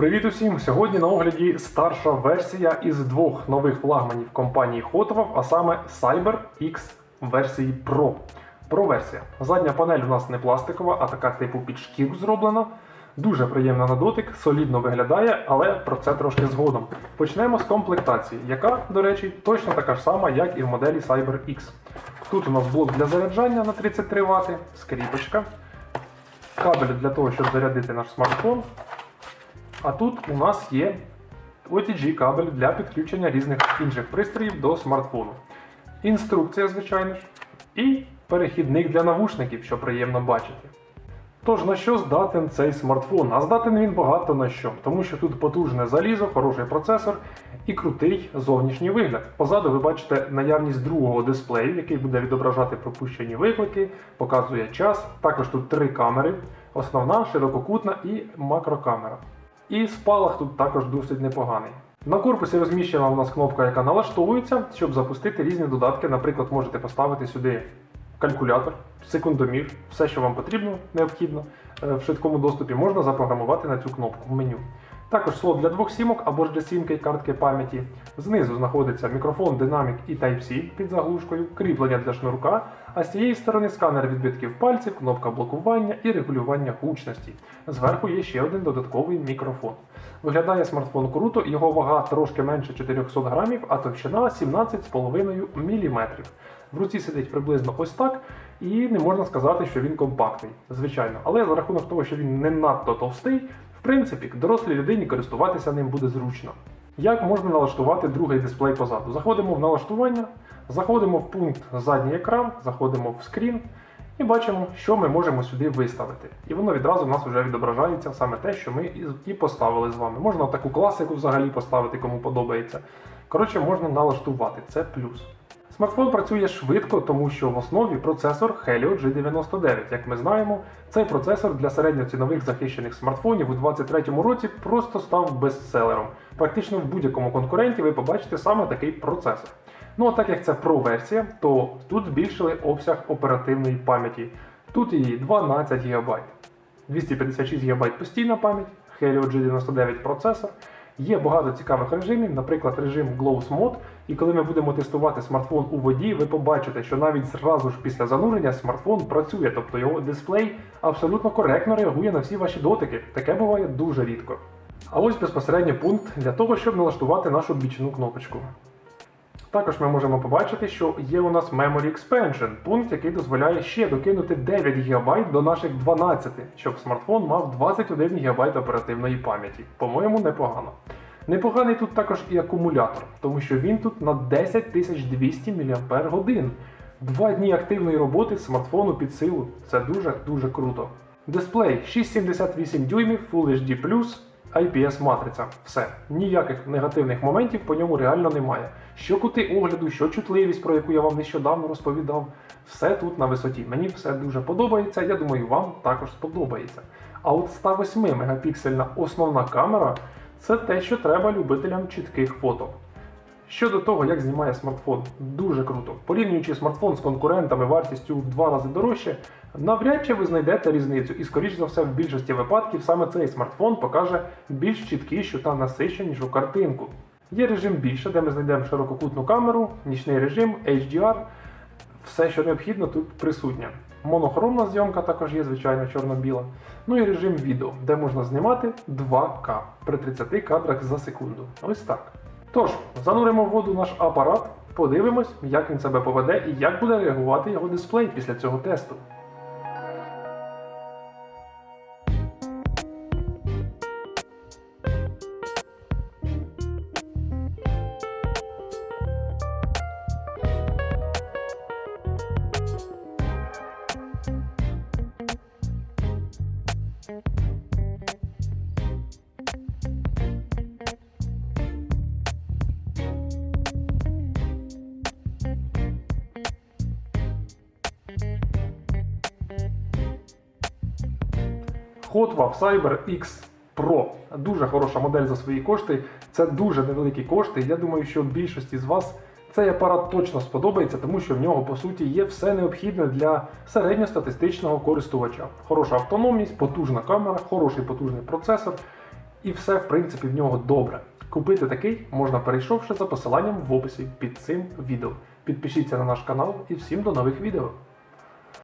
Привіт усім! Сьогодні на огляді старша версія із двох нових флагманів компанії Hotwave, а саме Cyber X версії Pro. Pro версія. Задня панель у нас не пластикова, а така типу під шкіру зроблена. Дуже приємна на дотик, солідно виглядає, але про це трошки згодом. Почнемо з комплектації, яка, до речі, точно така ж сама, як і в моделі Cyber X. Тут у нас блок для заряджання на 33 Вт, скріпочка, кабель для того, щоб зарядити наш смартфон. А тут у нас є OTG кабель для підключення різних інших пристроїв до смартфону. Інструкція, звичайно ж, і перехідник для навушників, що приємно бачити. Тож на що здатен цей смартфон? А здатен він багато на що, тому що тут потужне залізо, хороший процесор і крутий зовнішній вигляд. Позаду ви бачите наявність другого дисплею, який буде відображати пропущені виклики, показує час. Також тут три камери: основна, ширококутна і макрокамера. І спалах тут також досить непоганий. На корпусі розміщена у нас кнопка, яка налаштовується, щоб запустити різні додатки. Наприклад, можете поставити сюди калькулятор, секундомір, все, що вам потрібно, необхідно е, в швидкому доступі, можна запрограмувати на цю кнопку в меню. Також слот для двох сімок або ж для сімки картки пам'яті. Знизу знаходиться мікрофон, динамік і Type-C під заглушкою, кріплення для шнурка, а з цієї сторони сканер відбитків пальців, кнопка блокування і регулювання гучності. Зверху є ще один додатковий мікрофон. Виглядає смартфон круто, його вага трошки менше 400 грамів, а товщина 17,5 мм. В руці сидить приблизно ось так, і не можна сказати, що він компактний, звичайно. Але за рахунок того, що він не надто товстий, в принципі, дорослій людині користуватися ним буде зручно. Як можна налаштувати другий дисплей позаду? Заходимо в налаштування, заходимо в пункт задній екран, заходимо в скрін і бачимо, що ми можемо сюди виставити. І воно відразу в нас вже відображається саме те, що ми і- поставили з вами. Можна таку класику взагалі поставити, кому подобається. Коротше, можна налаштувати, це плюс. Смартфон працює швидко, тому що в основі процесор Helio G99. Як ми знаємо, цей процесор для середньоцінових захищених смартфонів у 2023 році просто став бестселером. Практично в будь-якому конкуренті ви побачите саме такий процесор. Ну а так як це Pro-версія, то тут збільшили обсяг оперативної пам'яті. Тут її 12 ГБ. 256 ГБ постійна пам'ять, Helio G99 процесор. Є багато цікавих режимів, наприклад, режим Glows Mode. І коли ми будемо тестувати смартфон у воді, ви побачите, що навіть зразу ж після занурення смартфон працює, тобто його дисплей абсолютно коректно реагує на всі ваші дотики. Таке буває дуже рідко. А ось безпосередньо пункт для того, щоб налаштувати нашу бічну кнопочку. Також ми можемо побачити, що є у нас Memory Expansion, пункт, який дозволяє ще докинути 9 ГБ до наших 12, щоб смартфон мав 21 ГБ оперативної пам'яті. По-моєму, непогано. Непоганий тут також і акумулятор, тому що він тут на 10200 мАч. Два дні активної роботи смартфону під силу. Це дуже-дуже круто. Дисплей 6,78 дюймів Full HD+, IPS матриця. Все. Ніяких негативних моментів по ньому реально немає. Що кути огляду, що чутливість, про яку я вам нещодавно розповідав, все тут на висоті. Мені все дуже подобається, я думаю, вам також сподобається. А от 108 мегапіксельна основна камера це те, що треба любителям чітких фото. Щодо того, як знімає смартфон, дуже круто. Порівнюючи смартфон з конкурентами вартістю в два рази дорожче, навряд чи ви знайдете різницю, і скоріш за все, в більшості випадків саме цей смартфон покаже більш чіткішу та насиченішу картинку. Є режим більше, де ми знайдемо ширококутну камеру, нічний режим, HDR. Все, що необхідно, тут присутнє. Монохромна зйомка також є, звичайно, чорно-біла. Ну і режим відео, де можна знімати 2К при 30 кадрах за секунду. Ось так. Тож, зануримо в воду наш апарат, подивимось, як він себе поведе і як буде реагувати його дисплей після цього тесту. Hotwave Cyber X Pro. Дуже хороша модель за свої кошти. Це дуже невеликі кошти. Я думаю, що більшості з вас цей апарат точно сподобається, тому що в нього по суті є все необхідне для середньостатистичного користувача. Хороша автономність, потужна камера, хороший потужний процесор. І все, в принципі, в нього добре. Купити такий можна перейшовши за посиланням в описі під цим відео. Підпишіться на наш канал і всім до нових відео.